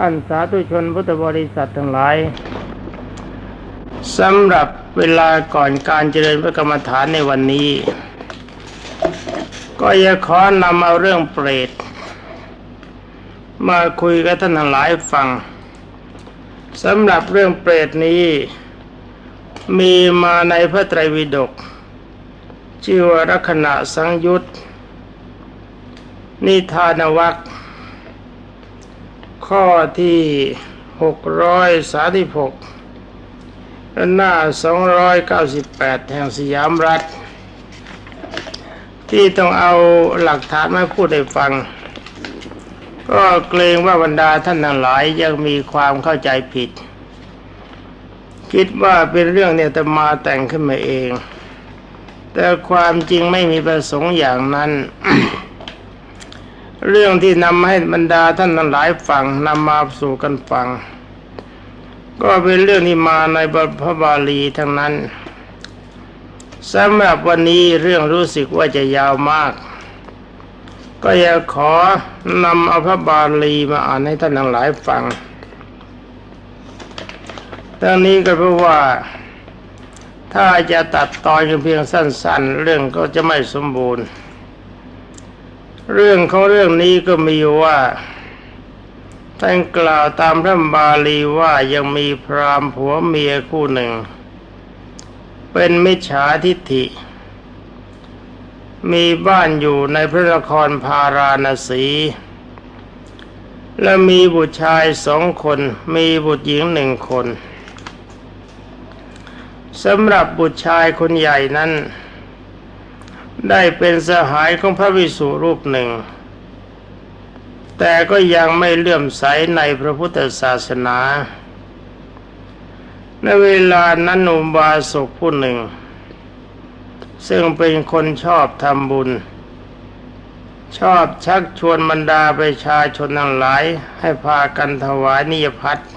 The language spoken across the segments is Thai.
ท่านสาธุชนพุทธบริษัททั้งหลายสำหรับเวลาก่อนการเจริญพระกรรมฐานในวันนี้ ก็อยากขอนำเอาเรื่องเปรต มาคุยกับท่านทั้งหลายฟังสำหรับเรื่องเปรตนี้ มีมาในพระไตรปิฎกชื่อว่าลักษณะสังยุตนิทานวัค ข้อที่หกร้อยสาสิบหกหน้าสองร้อยเก้าสิบแปดแห่งสยามรัฐ ที่ต้องเอาหลักฐานมาพูดให้ฟัง ก็เกรงว่าบรรดาท่านทั้งหลายยังมีความเข้าใจผิด คิดว่าเป็นเรื่องเนี่ยแต่มาแต่งขึ้นมาเอง แต่ความจริงไม่มีประสงค์อย่างนั้น เรื่องที่นำให้บรรดาท่านทั้งหลายฟังนำมาสู่กันฟัง ก็เป็นเรื่องที่มาในพระบาลีทั้งนั้นสำหรับวันนี้เรื่องรู้สึกว่าจะยาวมาก ก็อยากขอนำเอาพระบาลีมาอ่านให้ท่านทั้งหลายฟังทั้งนี้ก็เพราะว่า ถ้าจะตัดตอนเพียงสั้น ๆ เรื่องก็จะไม่สมบูรณ์ เรื่องของเรื่องนี้ก็มีว่าท่านกล่าวตามพระบาลีว่ายังมีพรามผัวเมียคู่หนึ่ง เป็นมิจฉาทิฏฐิ มีบ้านอยู่ในพระนครพาราณสี และมีบุตรชายสองคน มีบุตรหญิงหนึ่งคนสำหรับบุตรชายคนใหญ่นั้น ได้เป็นสหายของพระวิสุรูปหนึ่ง แต่ก็ยังไม่เลื่อมใสในพระพุทธศาสนา ในเวลานั้นอุบาสกผู้หนึ่ง ซึ่งเป็นคนชอบทำบุญ ชอบชักชวนบรรดาประชาชนทั้งหลายให้พากันถวายนิยพัฒน์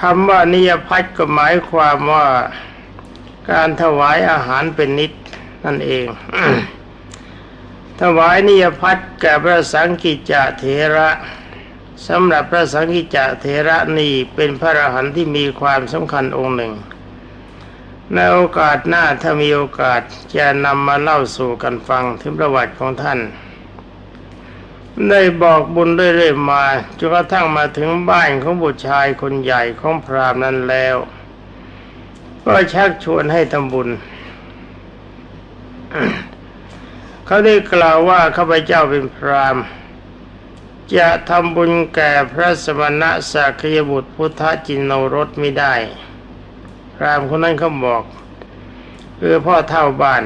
คำว่านิยพัฒก็หมายความว่า การถวายอาหารเป็นนิดนั่นเอง ถวายนิยพัฒแก่พระสังกิจเถระสำหรับพระสังกิจเถระนี่เป็นพระอรหันต์ที่มีความสำคัญองค์หนึ่ง ในโอกาสหน้าถ้ามีโอกาสจะนำมาเล่าสู่กันฟังถึงประวัติของท่าน ได้บอกบุญเรื่อยๆมาจนกระทั่งมาถึงบ้านของบุตรชายคนใหญ่ของพราหมณ์นั้นแล้ว ก็ชักชวนให้ทำบุญ เขาได้กล่าวว่าข้าพเจ้าเป็นพรามจะทำบุญแก่พระสมณะสักยบุตรพุทธจินโนรสไม่ได้ พรามคนนั้นเขาบอกคือพ่อเท่าบ้าน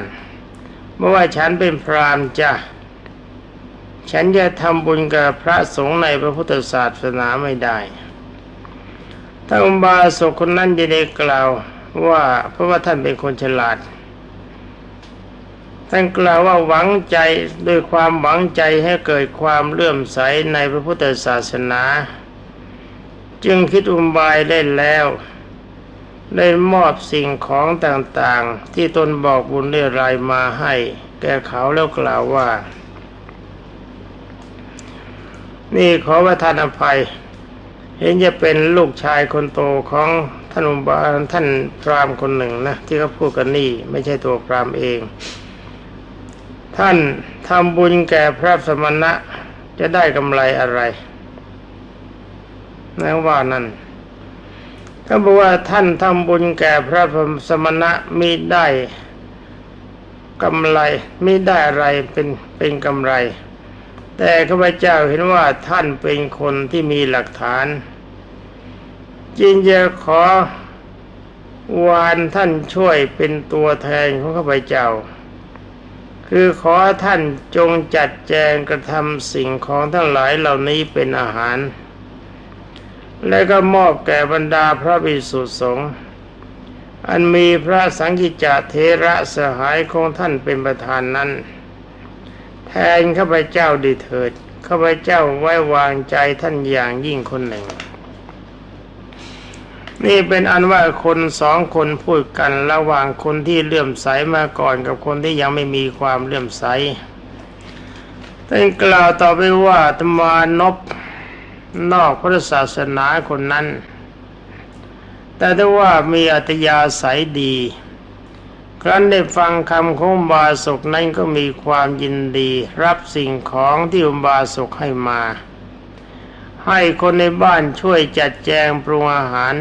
เมื่อว่าฉันเป็นพรามจะฉันจะทำบุญกับพระสงฆ์ในพระพุทธศาสนาไม่ได้ท่านบาสกคนนั้นจะได้กล่าว ว่าเพราะว่าท่านเป็นคนฉลาด ท่านกล่าวว่าหวังใจด้วยความหวังใจให้เกิดความเลื่อมใสในพระพุทธศาสนา จึงคิดอุบายได้แล้วได้มอบสิ่งของต่างๆ ที่ตนบอกบุญเรียรายมาให้ แก่เขาแล้วกล่าวว่า นี่ขอประทานอภัย เห็นจะเป็นลูกชายคนโตของ ท่านอุบาท่านพรามคนหนึ่งนะที่เขาพูดกันนี่ไม่ใช่ตัวพรามเอง ท่านทำบุญแก่พระสมณะจะได้กำไรอะไรนงว่านั่นเขาบอกว่าท่านทำบุญแก่พระสมณะมีได้กำไรไม่ได้อะไรเป็นเป็นกำไร แต่ข้าพเจ้าเห็นว่าท่านเป็นคนที่มีหลักฐาน จึงจะขอวานท่านช่วยเป็นตัวแทนของข้าพเจ้า คือขอท่านจงจัดแจงกระทำสิ่งของทั้งหลายเหล่านี้เป็นอาหาร และก็มอบแก่บรรดาพระภิกษุสงฆ์อันมีพระสังฆิจเทระสหายของท่านเป็นประธานนั้น แทนข้าพเจ้าดีเถิดข้าพเจ้าไว้วางใจท่านอย่างยิ่งคนหนึ่ง นี่เป็นอันว่าคนสองคนพูดกันระหว่างคนที่เลื่อมใสมาก่อนกับคนที่ยังไม่มีความเลื่อมใสท่านกล่าวต่อไปว่าธรรมานพนอกพระศาสนาคนนั้น แต่ถ้าว่ามีอัตยาศัยดี ครั้นได้ฟังคำของบาสกนั้นก็มีความยินดี รับสิ่งของที่อุบาสกให้มา ให้คนในบ้านช่วยจัดแจงปรุงอาหาร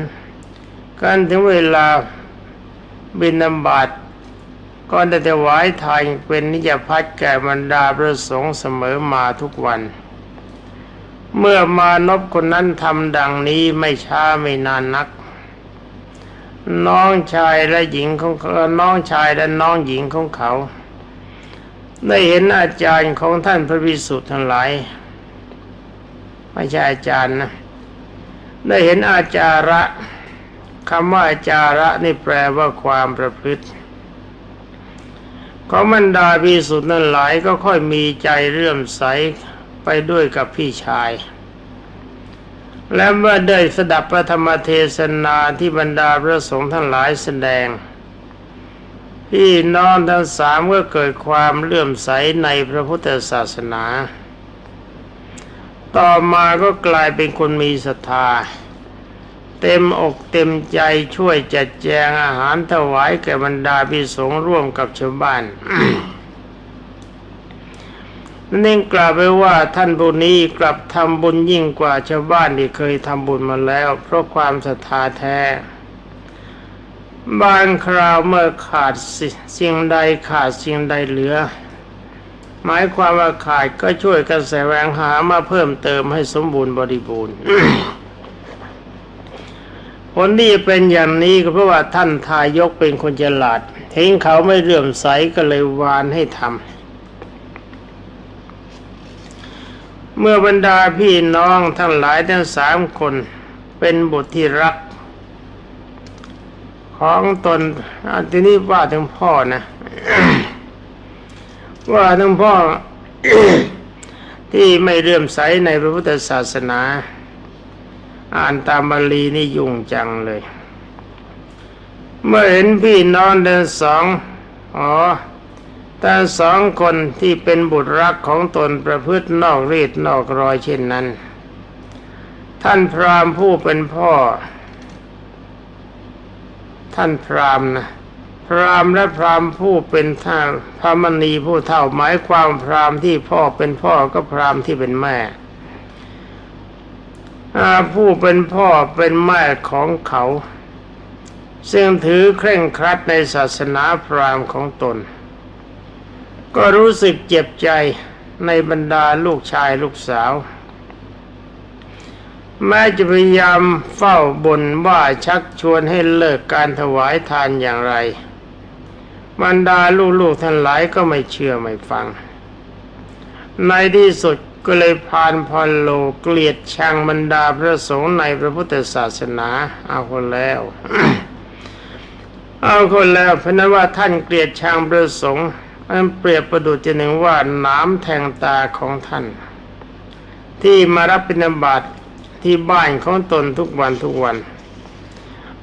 กันถึงเวลาบินนำบาตก็ได้ถวายทานเป็นนิจพัฒแก่บรรดาพระสงฆ์เสมอมาทุกวัน เมื่อมานพคนนั้นทำดังนี้ไม่ช้าไม่นานนัก น้องชายและหญิงของเขาน้องชายและน้องหญิงของเขา ได้เห็นอาจารย์ของท่านพระวิสุทธ์ทั้งหลาย ไม่ใช่อาจารย์นะ ได้เห็นอาจาระ คำว่าจาระนี่แปลว่าความประพฤติของบรรดาพิสุทธิ์นั้นหลายก็ค่อยมีใจเรื่อมใสไปด้วยกับพี่ชาย และเมื่อได้สดับพระธรรมเทศนาที่บรรดาพระสงฆ์ทั้งหลายแสดง พี่น้องทั้งสามก็เกิดความเลื่อมใสในพระพุทธศาสนา ต่อมาก็กลายเป็นคนมีศรัทธา เต็มอกเต็มใจช่วยจัดแจงอาหารถวายแก่บรรดาพิสงร่วมกับชาวบ้านนั่นเองกล่าวไปว่าท่านผู้นี้กลับทำบุญยิ่งกว่าชาวบ้านที่เคยทำบุญมาแล้ว เพราะความศรัทธาแท้ บางคราวเมื่อขาดสสิ่งใดขาดสิ่งใดเหลือ หมายความว่าขาดก็ช่วยกันแสวงหามาเพิ่มเติมให้สมบูรณ์บริบูรณ์ ผลที่เป็นอย่างนี้ก็เพราะว่าท่านทายกเป็นคนฉลาดเห็นเขาไม่เลื่อมใสก็เลยวานให้ทำเมื่อบรรดาพี่น้องทั้งหลายทั้งสามคนเป็นบุตรที่รัก ของตนอันที่นี้ว่าถึงพ่อนะ ว่าถึงพ่อที่ไม่เลื่อมใสในพระพุทธศาสนา อ่านตามบาลีนี่ยุ่งจังเลย เมื่อเห็นพี่น้องเดินสองอ๋อแต่สองคนที่เป็นบุตรรักของตนประพฤตินอกรีดนอกรอยเช่นนั้น ท่านพราหมณ์ผู้เป็นพ่อ ท่านพราหมณ์นะพราหมณ์และพราหมณ์ผู้เป็นท่าพระมณีผู้เท่าหมายความพราหมณ์ที่พ่อเป็นพ่อก็พราหมณ์ที่เป็นแม่ ผู้เป็นพ่อเป็นแม่ของเขา ซึ่งถือเคร่งครัดในศาสนาพราหมณ์ของตน ก็รู้สึกเจ็บใจในบรรดาลูกชายลูกสาว แม้จะพยายามเฝ้าบนว่าชักชวนให้เลิกการถวายทานอย่างไร บรรดาลูกๆท่านหลายก็ไม่เชื่อไม่ฟัง ในที่สุด ก็เลยพานพอลโลเกลียดชังบรรดาพระสงฆ์ในพระพุทธศาสนา เอาคนแล้วเอาคนแล้วเพราะนั้นว่าท่านเกลียดชังพระสงฆ์อันเปรียบประดุจหนึ่งว่าน้ำแทงตาของท่าน ที่มารับบิณฑบาตที่บ้านของตนทุกวันทุกวัน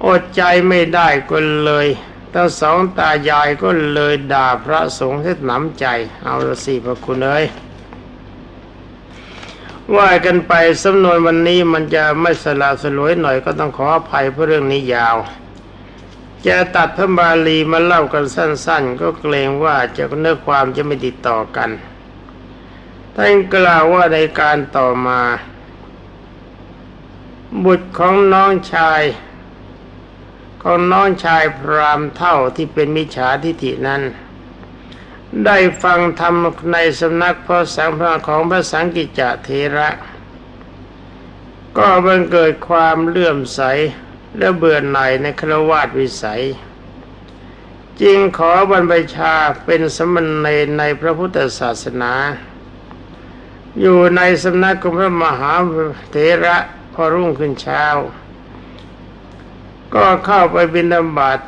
อดใจไม่ได้ก็เลยทั้งสองตายายก็เลยด่าพระสงฆ์เสียหนำใจ เอาละสิพระคุณเอ้ย ว่ากันไปสำนวนวันนี้มันจะไม่สละสลวยหน่อยก็ต้องขออภัยเพราะเรื่องนี้ยาว จะตัดพระบาลีมาเล่ากันสั้น ๆ ก็เกรงว่าจะเนื้อความจะไม่ติดต่อกันท่านกล่าวว่าในการต่อมา บุตรของน้องชาย ของน้องชายพรามเท่าที่เป็นมิจฉาทิฐินั้น ได้ฟังธรรมในสำนักพระสังฆของพระสังกิจจเทระ ก็บังเกิดความเลื่อมใสและเบื่อหน่ายในครวาสวิสัย จึงขอบรรพชาเป็นสมณเณรในพระพุทธศาสนา อยู่ในสำนักของพระมหาเถระพอรุ่งขึ้นเช้า ก็เข้าไปบิณฑบาต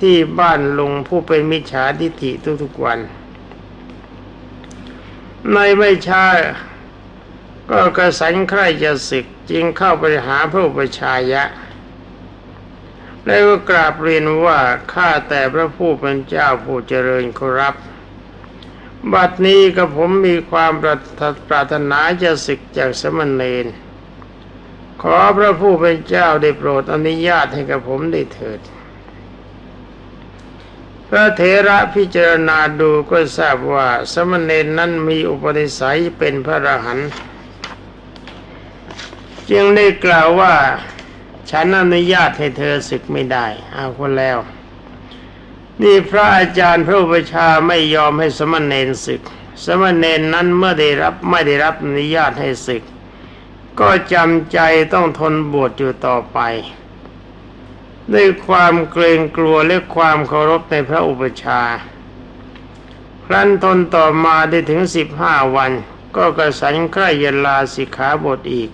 ที่บ้านลุงผู้เป็นมิจฉาทิฐิทุกๆวัน ในไม่ช้าก็กระสันใคร่จะศึกจึงเข้าไปหาพระอุปชายะ แล้วก็กราบเรียนว่าข้าแต่พระผู้เป็นเจ้าผู้เจริญครับ บัดนี้กับผมมีความปรารถนาจะศึกจากสมณเณรขอพระผู้เป็นเจ้าได้โปรดอนุญาตให้กับผมได้เถิด พระเถระพิจารณาดูก็ทราบว่าสมณเณรนั้นมีอุปนิสัยเป็นพระอรหันต์จึงได้กล่าวว่าฉันอนุญาตให้เธอศึกไม่ได้เอาคนแล้ว นี่พระอาจารย์พระอุปชาไม่ยอมให้สมณเณรศึก สมณเณรนั้นเมื่อได้รับไม่ได้รับอนุญาตให้ศึก ก็จำใจต้องทนบวชอยู่ต่อไป ด้วยความเกรงกลัวและความเคารพในพระอุปชา ครั้นทนต่อมาได้ถึงสิบห้าวัน ก็กระสันใครยลาสิกขาบทอีก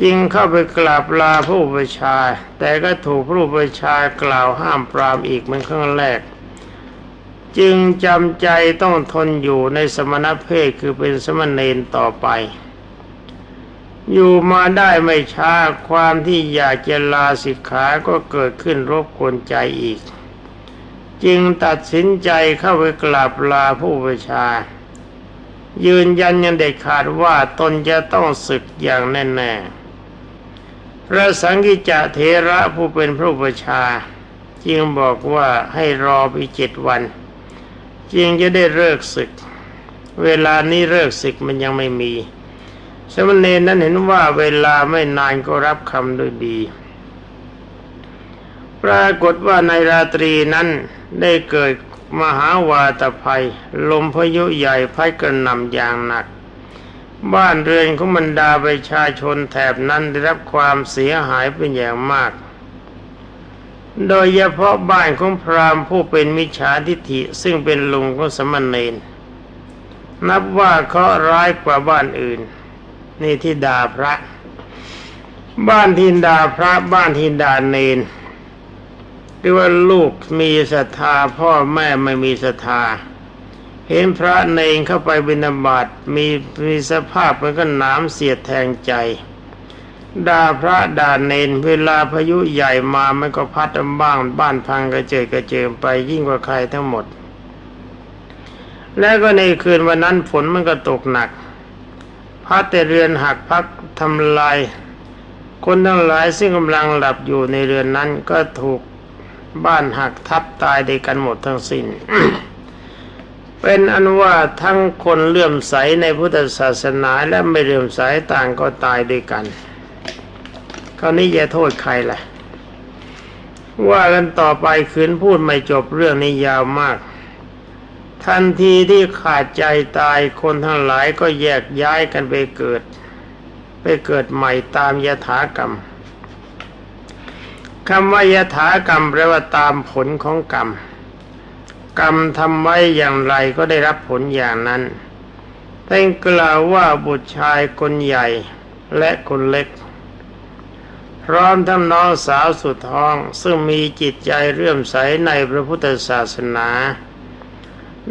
จึงเข้าไปกราบลาพระอุปชา แต่ก็ถูกพระอุปชากล่าวห้ามปรามอีกเหมือนครั้งแรก จึงจำใจต้องทนอยู่ในสมณเพศคือเป็นสมณเณรต่อไป อยู่มาได้ไม่ช้าความที่อยากจะลาสิกขาก็เกิดขึ้นรบกวนใจอีก จึงตัดสินใจเข้าไปกราบลาผู้ประชา ยืนยันยังเด็ดขาดว่าตนจะต้องศึกอย่างแน่ๆพระสังกิจเทระผู้เป็นพระประชา จึงบอกว่าให้รอไปเจ็ดวัน จึงจะได้เลิกศึก เวลานี้เลิกศึกมันยังไม่มี สมณเณรนั้นเห็นว่าเวลาไม่นานก็รับคำด้วยดี ปรากฏว่าในราตรีนั้นได้เกิดมหาวาตภัย ลมพายุใหญ่พัดกระหน่ำอย่างหนัก บ้านเรือนของบรรดาประชาชนแถบนั้นได้รับความเสียหายเป็นอย่างมาก โดยเฉพาะบ้านของพราหมณ์ผู้เป็นมิจฉาทิฐิซึ่งเป็นลุงของสมณเณรนับว่าเขาะห์ร้ายกว่าบ้านอื่น นี่ที่ด่าพระ บ้านที่ด่าพระบ้านที่ด่าเนนหรือว่าลูกมีศรัทธาพ่อแม่ไม่มีศรัทธา เห็นพระเนนเข้าไปบิณฑบาตมีมีสภาพมันก็หนามเสียดแทงใจด่าพระด่าเนนเวลาพายุใหญ่มามันก็พัดบ้างบ้านพังกระเจิดกระเจิงไปยิ่งกว่าใครทั้งหมด แล้วก็ในคืนวันนั้นฝนมันก็ตกหนัก พัดแต่เรือนหักพักทำลาย คนทั้งหลายซึ่งกำลังหลับอยู่ในเรือนนั้นก็ถูกบ้านหักทับตายด้วยกันหมดทั้งสิ้น เป็นอันว่าทั้งคนเลื่อมใสในพุทธศาสนาและไม่เลื่อมใสต่างก็ตายด้วยกันคราวนี้อย่โทษใครล่ะ ว่ากันต่อไปคืนพูดไม่จบเรื่องนี้ยาวมาก ทันทีที่ขาดใจตายคนทั้งหลายก็แยกย้ายกันไปเกิด ไปเกิดใหม่ตามยถากรรมคำว่ายถากรรมแปลว่าตามผลของกรรม กรรมทำไว้อย่างไรก็ได้รับผลอย่างนั้นแต่กล่าวว่าบุตรชายคนใหญ่และคนเล็ก พร้อมทั้งน้องสาวสุดท้องซึ่งมีจิตใจเรื่อมใสในพระพุทธศาสนา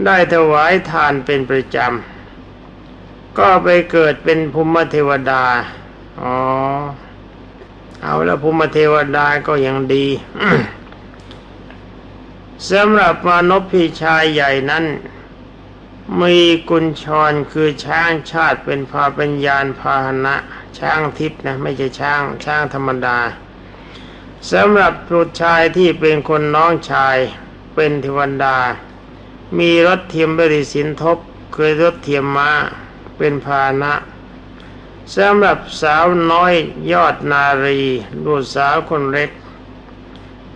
ได้ถวายทานเป็นประจำ ก็ไปเกิดเป็นภูมิเทวดา อ๋อ เอาแล้วภูมิเทวดาก็ยังดีสำหรับมานพพี่ชายใหญ่นั้น มีกุญชรคือช้างชาติเป็นพาปัญญาณพาหนะ ช้างทิพย์นะ ไม่ใช่ช้าง ช้างธรรมดาสำหรับบุตรชายที่เป็นคนน้องชายเป็นเทวดา มีรถเทียมบริสินทบคือรถเทียมมาเป็นพานะสำหรับสาวน้อยยอดนารีลูกสาวคนเล็ก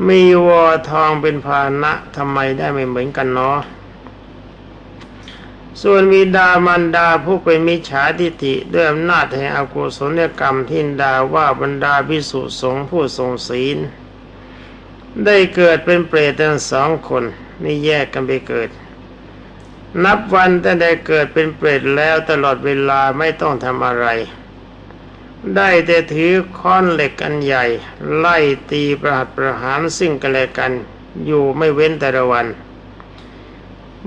มีวอทองเป็นพานะทำไมได้ไม่เหมือนกันเนาะส่วนวิดามันดาผู้เป็นมิจฉาทิฏฐิด้วยอำนาจแห่งอกุศลกรรมที่ดาว่าบรรดาพิสุสงผู้ทรงศีล ได้เกิดเป็นเปรตทั้งสองคนนี่แยกกันไปเกิด นับวันแต่ได้เกิดเป็นเปรตแล้วตลอดเวลาไม่ต้องทำอะไร ได้แต่ถือค้อนเหล็กอันใหญ่ ไล่ตีประหัตประหารซึ่งกันและกัน อยู่ไม่เว้นแต่ละวัน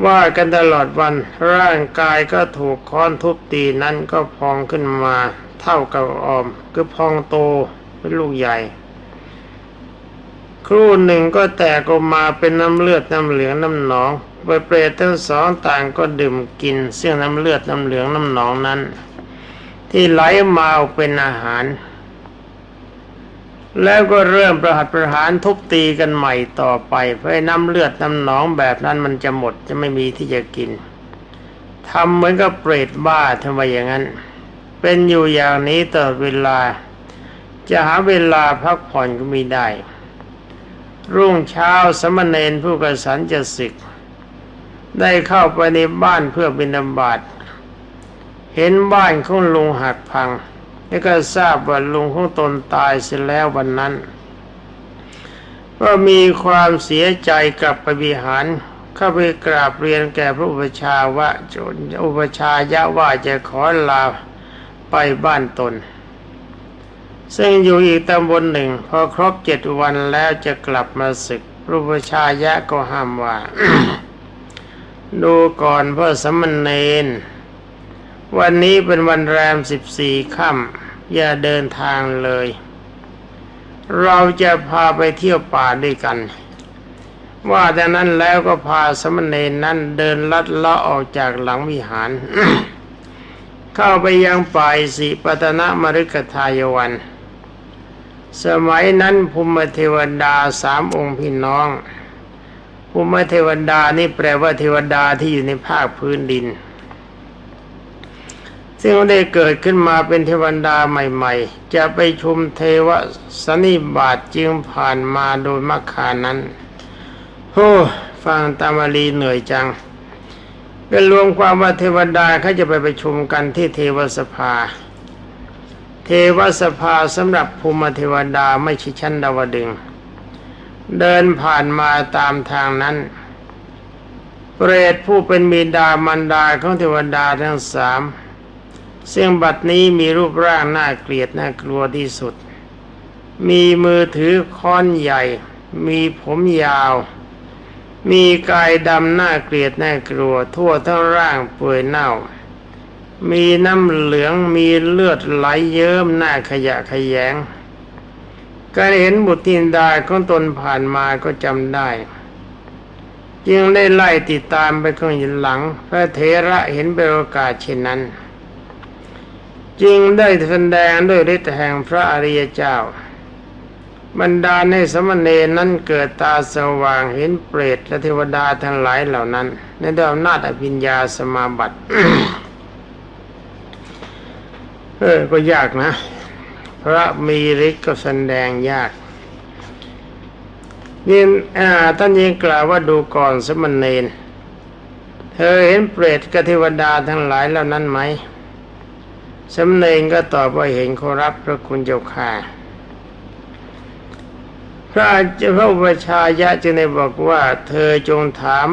ว่ากันตลอดวันร่างกายก็ถูกค้อนทุบตีนั้นก็พองขึ้นมาเท่ากับออม คือพองโตเป็นลูกใหญ่ ครู่หนึ่งก็แตกออกมาเป็นน้ำเลือดน้ำเหลืองน้ำหนอง ไปเปรตทั้งสองต่างก็ดื่มกินเสี่งน้ำเลือดน้ำเหลืองน้ำหนองนั้น ที่ไหลมาเป็นอาหาร แล้วก็เริ่มประหัตประหารทุบตีกันใหม่ต่อไป เพื่อน้ำเลือดน้ำหนองแบบนั้นมันจะหมดจะไม่มีที่จะกินทำเหมือนกับเปรตบ้าทำไมอย่างนั้น เป็นอยู่อย่างนี้ตลอดเวลา จะหาเวลาพักผ่อนก็ไม่ได้ รุ่งเช้าสมณเณรผู้กระสันจะศึก ได้เข้าไปในบ้านเพื่อบิณฑบาตเห็นบ้านของลุงหักพัง แล้วก็ทราบว่าลุงของตนตายเสียแล้ววันนั้น ก็มีความเสียใจกลับไปวิหารเข้าไปกราบเรียนแก่พระอุปชาว่าจนอุปชายะว่าจะขอลาไปบ้านตน ซึ่งอยู่อีกตำบลหนึ่ง พอครบเจ็ดวันแล้วจะกลับมาศึกพระอุปชายะก็ห้ามว่า ดูก่อนพ่อสมณเณรวันนี้เป็นวันแรมสิบสี่ค่ำอย่าเดินทางเลย เราจะพาไปเที่ยวป่าด้วยกัน ว่าแต่นั้นแล้วก็พาสมณเณรนั้นเดินลัดเลาะออกจากหลังวิหาร เข้าไปยังป่ายสิปตนะมฤคทายวัน สมัยนั้นภูมิเทวดาสามองค์พี่น้อง ภูมิเทวดานี่แปลว่าเทวดาที่อยู่ในภาคพื้นดิน ซึ่งได้เกิดขึ้นมาเป็นเทวดาใหม่ ๆ จะไปชุมเทวสนิบาตจึงผ่านมาโดยมัคคานั้นโอ้ฟังตามาลีเหนื่อยจังเป็นรวมความว่าเทวดาเขาจะไปประชุมกันที่เทวสภา เทวสภาสำหรับภูมิเทวดาไม่ใช่ชั้นดาวดึง เดินผ่านมาตามทางนั้น เปรตผู้เป็นบิดามันดาของเทวดาทั้งสามซึ่งบัดนี้มีรูปร่างน่าเกลียดน่ากลัวที่สุด มีมือถือค้อนใหญ่ มีผมยาว มีกายดำน่าเกลียดน่ากลัว ทั่วทั้งร่างเปื่อยเน่า มีน้ำเหลืองมีเลือดไหลเยิ้มหน้าขยะขยง การเห็นบุตรธินดาของตนผ่านมาก็จำได้ จึงได้ไล่ติดตามไปข้างหลัง พระเถระเห็นเป็นโอกาสเช่นนั้น จึงได้แสดงด้วยฤทธิ์แห่งพระอริยเจ้า บรรดาในสมณเณรนั้นเกิดตาสว่างเห็นเปรตและเทวดาทั้งหลายเหล่านั้น ในด้วยอำนาจอภิญญาสมาบัติเออก็ยากนะ พระมีฤทธิ์ก็แสดงยากนี่อาท่านยังกล่าวว่าดูก่อนสมณเณรเธอเห็นเปรตกับเทวดาทั้งหลายเหล่านั้นไหมสมณเณรก็ตอบว่าเห็นขอรับพระคุณเจ้าค่ะพระเจ้าพระชายะจึงได้บอกว่า เธอจงถาม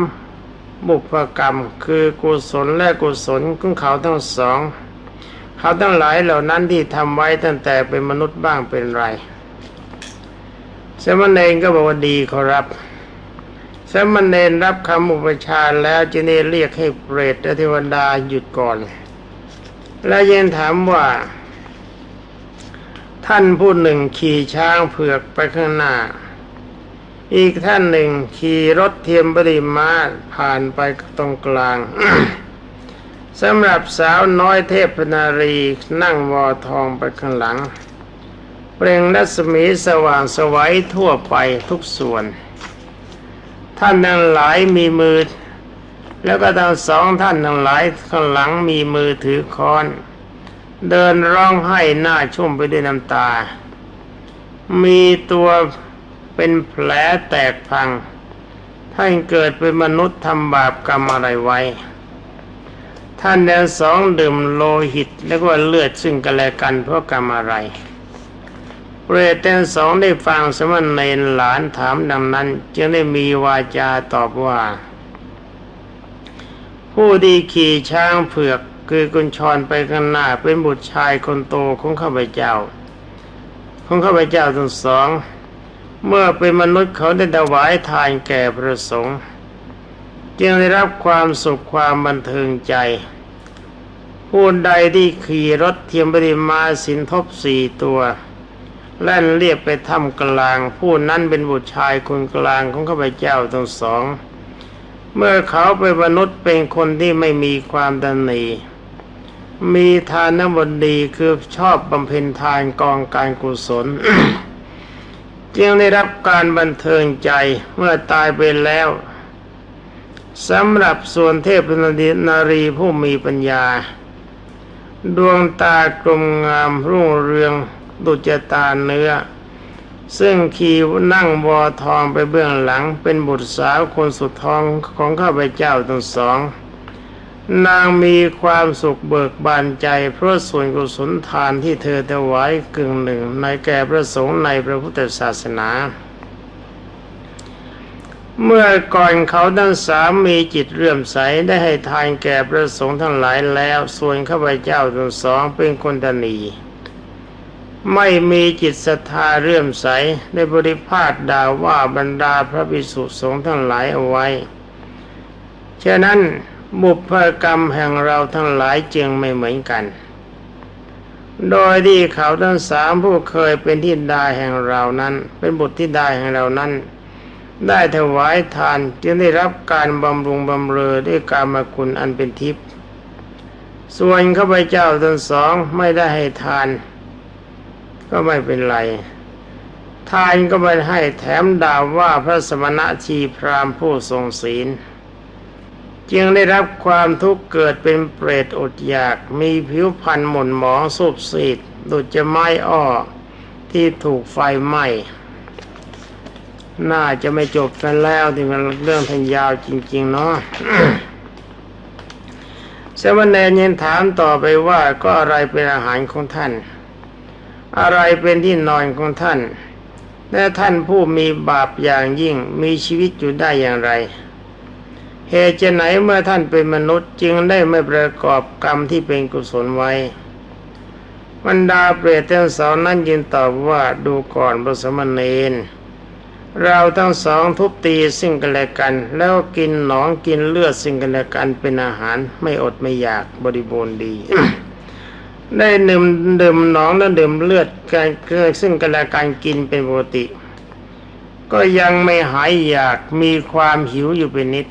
บุพกรรมคือกุศลและกุศลของเขาทั้งสอง เขาทั้งหลายเหล่านั้นที่ทำไว้ตั้งแต่เป็นมนุษย์บ้างเป็นไรสมณเณรก็บอกว่าดีขอรับสมณเณรรับคำอุปชาแล้วจึงได้เรียกให้เปรตและเทวดาหยุดก่อน และยังถามว่า ท่านผู้หนึ่งขี่ช้างเผือกไปข้างหน้า อีกท่านหนึ่งขี่รถเทียมบริมาผ่านไปตรงกลาง สำหรับสาวน้อยเทพนารีนั่งวอทองไปข้างหลัง เปล่งรัศมีสว่างสวัยทั่วไปทุกส่วน ท่านทั้งหลายมีมือ แล้วก็ทั้งสองท่านทั้งหลายข้างหลังมีมือถือค้อน เดินร้องไห้หน้าชุ่มไปด้วยน้ำตา มีตัวเป็นแผลแตกพัง ท่านเกิดเป็นมนุษย์ทำบาปกรรมอะไรไว้ ท่านทั้งสองดื่มโลหิตแล้วก็เลือดซึ่งกันและกันเพราะกรรมอะไรเปรตทั้งสองได้ฟังสมณเณรหลานถามดังนั้น จึงได้มีวาจาตอบว่า ผู้ที่ขี่ช้างเผือกคือกุญชรไปข้างหน้าเป็นบุตรชายคนโตของข้าพเจ้า ของข้าพเจ้าทั้งสอง เมื่อเป็นมนุษย์เขาได้ถวายทานแก่พระสงฆ์ จึงได้รับความสุขความบันเทิงใจ ผู้ใดที่ขี่รถเทียมบริมาสินทบสี่ตัว แล่นเรียบไปถ้ำกลาง ผู้นั้นเป็นบุตรชายคนกลางของข้าพเจ้าทั้งสอง เมื่อเขาเป็นมนุษย์เป็นคนที่ไม่มีความดันหนีมีทานบดีคือชอบบำเพ็ญทานกองการกุศลจึงได้รับการบันเทิงใจเมื่อตายไปแล้ว สำหรับส่วนเทพนารีผู้มีปัญญา ดวงตากลมงามรุ่งเรืองดุจตาเนื้อ ซึ่งขี่นั่งวอทองไปเบื้องหลังเป็นบุตรสาวคนสุดทองของข้าพเจ้าทั้งสอง นางมีความสุขเบิกบานใจ เพราะส่วนกุศลทานที่เธอถวายกึ่งหนึ่งในแก่พระสงฆ์ในพระพุทธศาสนา เมื่อก่อนเขาทั้งสามมีจิตเรื่อมใสได้ให้ทานแก่พระสงฆ์ทั้งหลายแล้ว ส่วนข้าพเจ้าทั้งสองเป็นคนตนีไม่มีจิตศรัทธาเรื่อมใสได้บริพาทด่าว่าบรรดาพระภิกษุสงฆ์ทั้งหลายเอาไว้ ฉะนั้นบุพกรรมแห่งเราทั้งหลายจึงไม่เหมือนกัน โดยที่เขาทั้งสามผู้เคยเป็นทิดาแห่งเรานั้น เป็นบุตรทิดาแห่งเรานั้น ได้ถวายทานจึงได้รับการบำรุงบำเรอด้วยการมาคุณอันเป็นทิพย์ส่วนข้าพเจ้าทั้งสองไม่ได้ให้ทาน ก็ไม่เป็นไร ทานก็ไม่ให้แถมด่าว่าพระสมณะชีพรามผู้ทรงศีล จึงได้รับความทุกข์เกิดเป็นเปรตอดอยาก มีผิวพรรณหม่นหมองสูบซีดดุจจะไม้อ้อที่ถูกไฟไหม้ น่าจะไม่จบกันแล้วที่มันเรื่องทันยาวจริง ๆ เนาะเสมณเณรยังถามต่อไปว่าก็อะไรเป็นอาหารของท่าน อะไรเป็นที่นอนของท่าน และท่านผู้มีบาปอย่างยิ่งมีชีวิตอยู่ได้อย่างไร เหตุจะไหนเมื่อท่านเป็นมนุษย์จึงได้ไม่ประกอบกรรมที่เป็นกุศลไว้บรรดาเปรตทั้งสองนั้นยินตอบว่าดูก่อนพระสมณเณร เราทั้งสองทุบตีซึ่งกันและกัน แล้วกินหนองกินเลือดซึ่งกันและกันเป็นอาหารไม่อดไม่อยากบริบูรณ์ดี ได้ดื่มดื่มหนองและดื่มเลือดกันเกิดซึ่งกันและกันกินเป็นปกติ ก็ยังไม่หายอยากมีความหิวอยู่เป็นนิด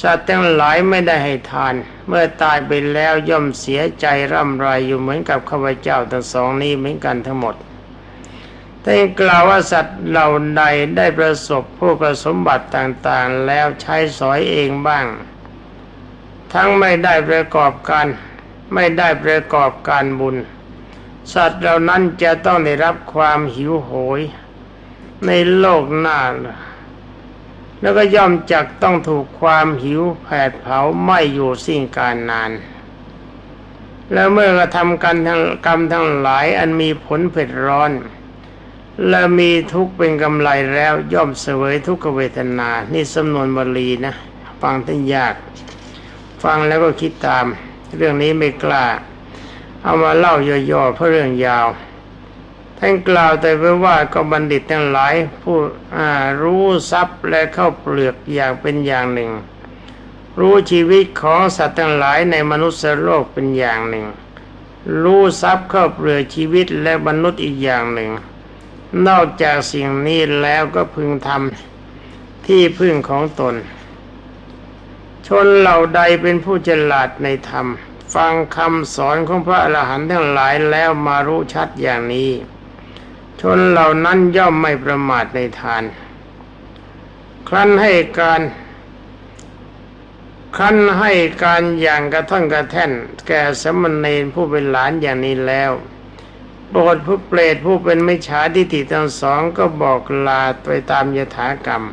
สัตว์ทั้งหลายไม่ได้ให้ทาน เมื่อตายไปแล้วย่อมเสียใจร่ำไรอยู่เหมือนกับข้าพเจ้าทั้งสองนี้เหมือนกันทั้งหมด ท่านกล่าวว่าสัตว์เหล่าใดได้ประสบผู้ประสมบัติต่างๆ แล้วใช้สอยเองบ้าง ทั้งไม่ได้ประกอบการไม่ได้ประกอบการบุญ สัตว์เหล่านั้นจะต้องได้รับความหิวโหย ในโลกหน้า แล้วก็ย่อมจักต้องถูกความหิวแผดเผาไม่อยู่สิ้นการนานแล้วเมื่อกระทำกันทั้งกรรมทั้งหลายอันมีผลเผ็ดร้อน และมีทุกเป็นกำไรแล้วย่อมเสวยทุกขเวทนา นี่สำนวนบาลีนะ ฟังท่านยาก ฟังแล้วก็คิดตาม เรื่องนี้ไม่กล้า เอามาเล่าย่อๆเพราะเรื่องยาว ท่านกล่าวแต่ไว้ว่าก็บัณฑิตทั้งหลายผู้รู้ทรัพย์และเข้าเปลือกอย่างเป็นอย่างหนึ่ง รู้ชีวิตของสัตว์ทั้งหลายในมนุษย์โลกเป็นอย่างหนึ่ง รู้ทรัพย์เข้าเปลือกชีวิตและมนุษย์อีกอย่างหนึ่ง นอกจากสิ่งนี้แล้วก็พึงทำที่พึ่งของตน ชนเหล่าใดเป็นผู้ฉลาดในธรรม ฟังคำสอนของพระอรหันต์ทั้งหลายแล้วมารู้ชัดอย่างนี้ ชนเหล่านั้นย่อมไม่ประมาทในทาน ครั้นให้การครั้นให้การอย่างกระท่อนกระแท่น แก่สมณเณรผู้เป็นหลานอย่างนี้แล้ว โปรดผู้เปรตผู้เป็นไมิจฉาทิฏฐิทั้งสองก็บอกลาไปตามยถากรรม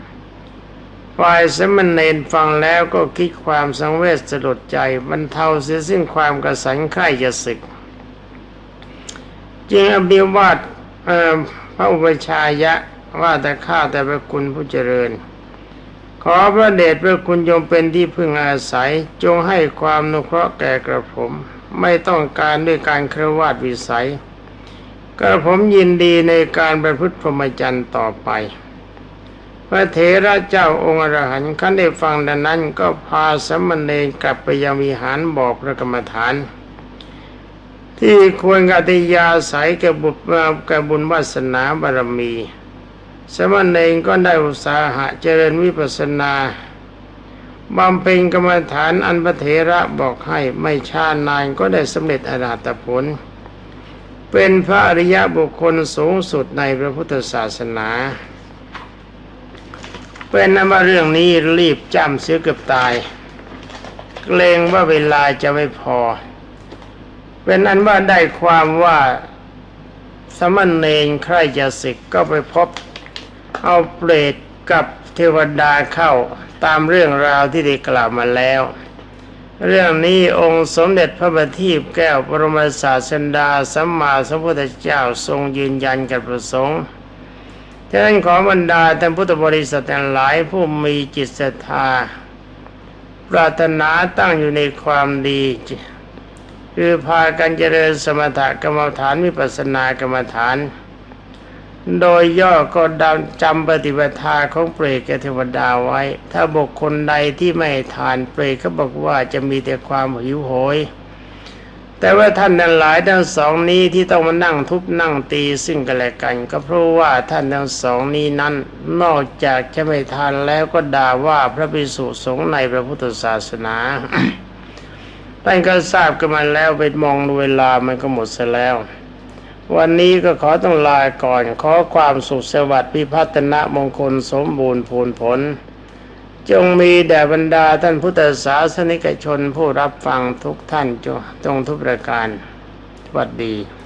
ฝ่ายสมณเณรฟังแล้วก็คิดความสังเวชสลดใจบรรเทาเสียซึ่งความกระสันไข่จะศึก จึงอภิวาทพระอุปชายะว่าแต่ข้าแต่พระคุณผู้เจริญ ขอพระเดชพระคุณยมเป็นที่พึ่งอาศัย จงให้ความนุเคราะห์แก่กระผม ไม่ต้องการด้วยการเครวาดวิสัย กระผมยินดีในการประพฤติพรหมจรรย์ต่อไป พระเถระเจ้าองค์อรหันต์ขั้นได้ฟังดังนั้นก็พาสมณเณรกลับไปยังวิหารบอกพระกรรมฐาน ที่ควรกติยาสายแก่บุตรแก่บุญวาสนาบารมี สมณเณรก็ได้อุตสาหะเจริญวิปัสสนาบำเพ็ญกรรมฐานอันพระเถระบอกให้ไม่ช้านานก็ได้สำเร็จอรหัตผล เป็นพระอริยบุคคลสูงสุดในพระพุทธศาสนา เป็นนว่าเรื่องนี้รีบจำเสียเกือบตาย เกรงว่าเวลาจะไม่พอ เป็นนั้นว่าได้ความว่าสมณเณรใครจะศึกก็ไปพบเอาเปรตกับเทวดาเข้าตามเรื่องราวที่ได้กล่าวมาแล้ว เรื่องนี้องค์สมเด็จพระบัณฑิตแก้วปรมศาสดาสัมมาสัมพุทธเจ้าทรงยืนยันกับประสงค์ฉะนั้นขอบรรดาท่านพุทธบริษัททั้งหลายผู้มีจิตศรัทธา ปรารถนาตั้งอยู่ในความดี คือพากันเจริญสมถกรรมฐานวิปัสสนากรรมฐาน โดยย่อก็ดำจำปฏิปทาของเปรตกับเทวดาไว้ ถ้าบุคคลใดที่ไม่ทานเปรตก็บอกว่าจะมีแต่ความหิวโหย แต่ว่าท่านนั้นหลายทั้งสองนี้ที่ต้องมานั่งทุบนั่งตีซึ่งกันและกัน ก็เพราะว่าท่านทั้งสองนี้นั้น นอกจากจะไม่ทานแล้วก็ด่าว่าพระภิกษุสงฆ์ในพระพุทธศาสนาท่านก็ทราบกันมาแล้วไปมองดูเวลามันก็หมดซะแล้ว วันนี้ก็ขอต้องลาก่อนขอความสุขสวัสดิ์พิพัฒนะมงคลสมบูรณ์ผลผล จงมีแด่บรรดาท่านพุทธศาสนิกชนผู้รับฟังทุกท่านจงทุกประการสวัสดี